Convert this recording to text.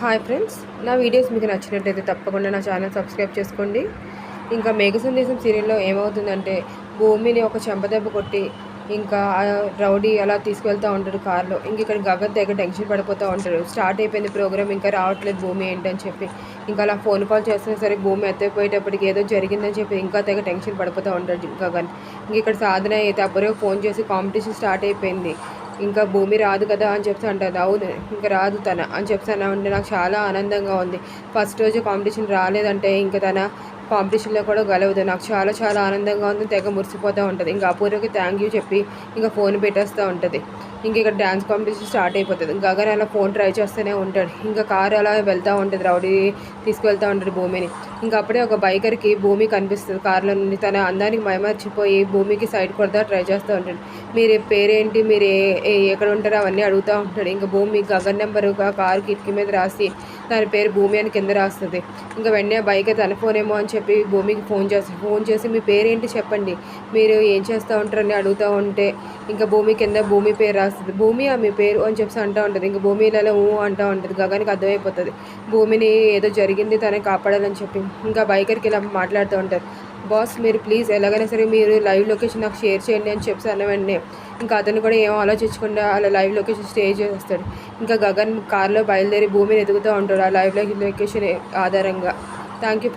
Hi friends నా videos మీకు నచ్చినట్టయితే తప్పకుండా నా ఛానల్ సబ్స్క్రైబ్ చేసుకోండి. ఇంకా మేఘ సందేశం సీరియల్లో ఏమవుతుందంటే భూమిని ఒక చెంపదెబ్బ కొట్టి ఇంకా రౌడీ అలా తీసుకెళ్తూ ఉంటాడు కార్లో. ఇంక ఇక్కడ గగన్ దగ్గర టెన్షన్ పడిపోతూ ఉంటాడు. స్టార్ట్ అయిపోయింది ప్రోగ్రామ్ ఇంకా రావట్లేదు భూమి ఏంటని చెప్పి. ఇంకా అలా ఫోన్ కాల్ చేస్తున్నా సరే భూమి ఎత్తపోయేటప్పటికి ఏదో జరిగిందని చెప్పి ఇంకా తెగ టెన్షన్ పడిపోతూ ఉంటాడు గగన్. ఇంక ఇక్కడ సాధన అయితే అప్పుడే ఫోన్ చేసి కాంపిటీషన్ స్టార్ట్ అయిపోయింది. ఇంకా భూమి రాదు కదా అని చెప్తా అంటుంది. అవును ఇంకా రాదు తన అని చెప్తాను అంటే నాకు చాలా ఆనందంగా ఉంది. ఫస్ట్ రోజు కాంపిటీషన్ రాలేదంటే ఇంకా తన కాంపిటీషన్లో కూడా గెలవదు. నాకు చాలా చాలా ఆనందంగా ఉంది. తెగ మురిసిపోతూ ఉంటుంది. ఇంకా అపూర్వకి థ్యాంక్ యూ చెప్పి ఇంకా ఫోన్ పెట్టేస్తూ ఉంటుంది. ఇంక ఇక్కడ డ్యాన్స్ కాంపిటీషన్ స్టార్ట్ అయిపోతుంది. గగన్ అలా ఫోన్ ట్రై చేస్తూనే ఉంటాడు. ఇంకా కారు అలా వెళ్తూ ఉంటుంది. రౌడీ తీసుకువెళ్తూ ఉంటాడు భూమిని. ఇంకా అప్పుడే ఒక బైకర్కి భూమి కనిపిస్తుంది. కారులో నుండి తన అందానికి మైమర్చిపోయి భూమికి సైడ్ కొడతా ట్రై చేస్తూ ఉంటాడు. మీరు పేరేంటి మీరు ఏ ఎక్కడ ఉంటారో అవన్నీ అడుగుతూ ఉంటాడు. ఇంకా భూమి గగన్ నెంబరు కారు కిటికీ మీద రాసి దాని పేరు భూమి అని కింద రాస్తుంది. ఇంకా వెంటనే బైక్ తన ఫోన్ ఏమో అని చెప్పి భూమికి ఫోన్ చేసి ఫోన్ చేసి మీ పేరేంటి చెప్పండి. మీరు ఏం చేస్తూ ఉంటారని అడుగుతూ ఉంటే ఇంకా భూమి కింద భూమి పేరు రాస్తుంది. భూమి ఆ మీ పేరు అని చెప్పి అంటూ ఉంటుంది. ఇంకా భూమి ఇలా ఊ అంటూ ఉంటుంది. గగనికి అర్థమైపోతుంది. భూమిని ఏదో జరిగింది తనే కాపాడాలని చెప్పి ఇంకా బైకర్కి ఇలా మాట్లాడుతూ ఉంటారు. బాస్ మీరు ప్లీజ్ ఎలాగైనా సరే మీరు లైవ్ లొకేషన్ నాకు షేర్ చేయండి అని చెప్పాను వెంటనే ఇంకా అతను కూడా ఏం ఆలోచించకుండా అలా లైవ్ లొకేషన్ స్టే చేస్తాడు ఇంకా గగన్ కార్లో బయలుదేరి భూమిని ఎదుగుతూ ఉంటాడు ఆ లైవ్ లొకేషన్ ఆధారంగా. Thank you